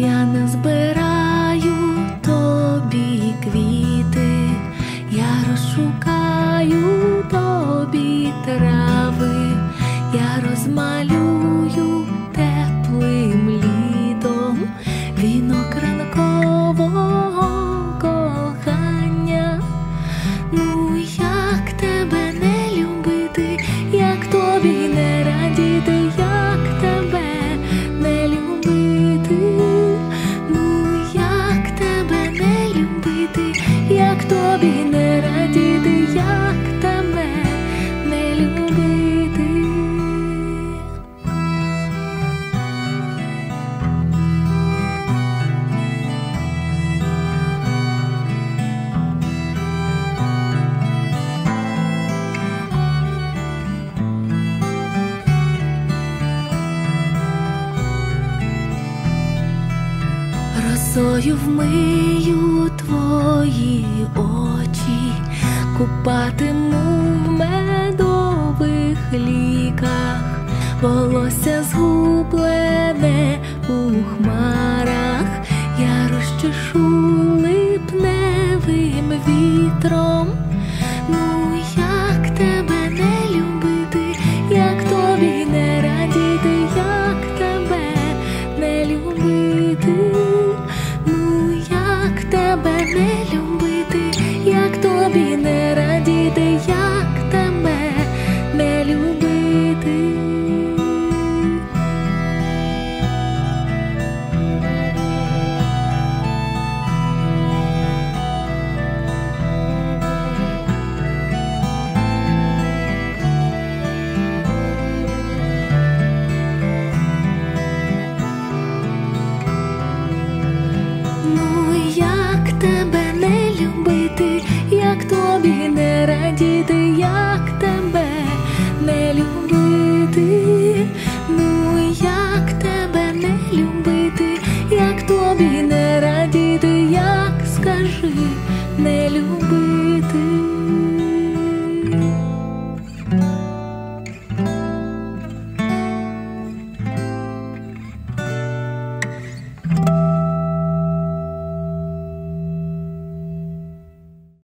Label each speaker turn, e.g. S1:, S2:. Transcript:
S1: я не збираю. тобі не радіти, як тебе не любити. Розою вмию твої очі купатиму в медових ліках, волосся згублене у хмарах, я розчешу липневим вітром. Ну як тебе не любити, як тобі не радіти, як тебе не любити, ну як тебе не любити, як тобі.